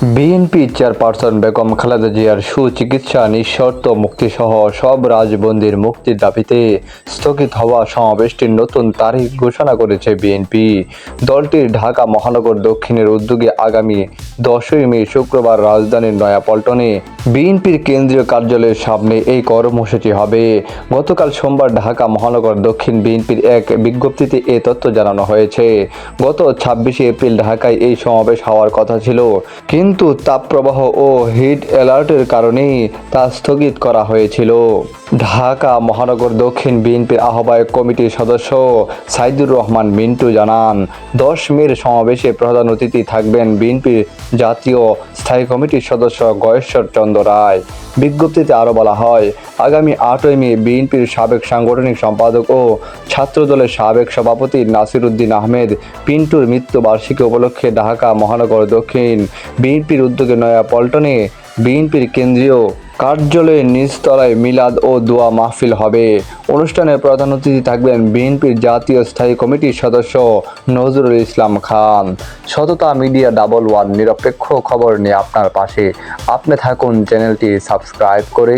BNP chairperson Begum Khaleda জিয়ার সুচিকিৎসা নিঃশর্ত মুক্তিসহ সব রাজবন্দির মুক্তির দাবিতে স্থগিত হওয়া সমাবেশটির নতুন তারিখ ঘোষণা করেছে বিএনপি। দলটির ঢাকা মহানগর দক্ষিণের উদ্যোগে আগামী দশই মে শুক্রবার রাজধানীর নয়াপল্টনে বিএনপির কেন্দ্রীয় কার্যালয়ের সামনে এই কর্মসূচি হবে। গতকাল সোমবার ঢাকা মহানগর দক্ষিণ বিএনপির এক বিজ্ঞপ্তিতে এ তথ্য জানানো হয়েছে। গত ছাব্বিশে এপ্রিল ঢাকায় এই সমাবেশ হওয়ার কথা ছিল। কিন্তু তাপপ্রবাহ ও হিট অ্যালার্টের কারণেই তা স্থগিত করা হয়েছিল। ঢাকা, মহানগর, দক্ষিণ বিএনপির আহ্বায়ক কমিটির সদস্য সাইদুর রহমান মিন্টু জানান, দশ মের সমাবেশে প্রধান অতিথি থাকবেন বিএনপির জাতীয় স্থায়ী কমিটির সদস্য গয়েশ্বর চন্দ্র রায়। বিজ্ঞপ্তিতে আরও বলা হয়, আগামী আটই মে বিএনপির সাবেক সাংগঠনিক সম্পাদক ও ছাত্রদলের সাবেক সভাপতি নাসির উদ্দিন আহমেদ পিন্টুর মৃত্যুবার্ষিকী উপলক্ষে ঢাকা, মহানগর, দক্ষিণ বিএনপির উদ্যোগে নয়া পল্টনে বিএনপির কেন্দ্রীয় কার্যালয়ের নিজতলায় মিলাদ ও দোয়া মাহফিল হবে। অনুষ্ঠানে প্রধান অতিথি থাকবেন বিএনপির জাতীয় স্থায়ী কমিটির সদস্য নজরুল ইসলাম খান। সততা মিডিয়া ডাবল ওয়ান নিরপেক্ষ খবর নিয়ে আপনার পাশে। আপনি থাকুন চ্যানেলটি সাবস্ক্রাইব করে।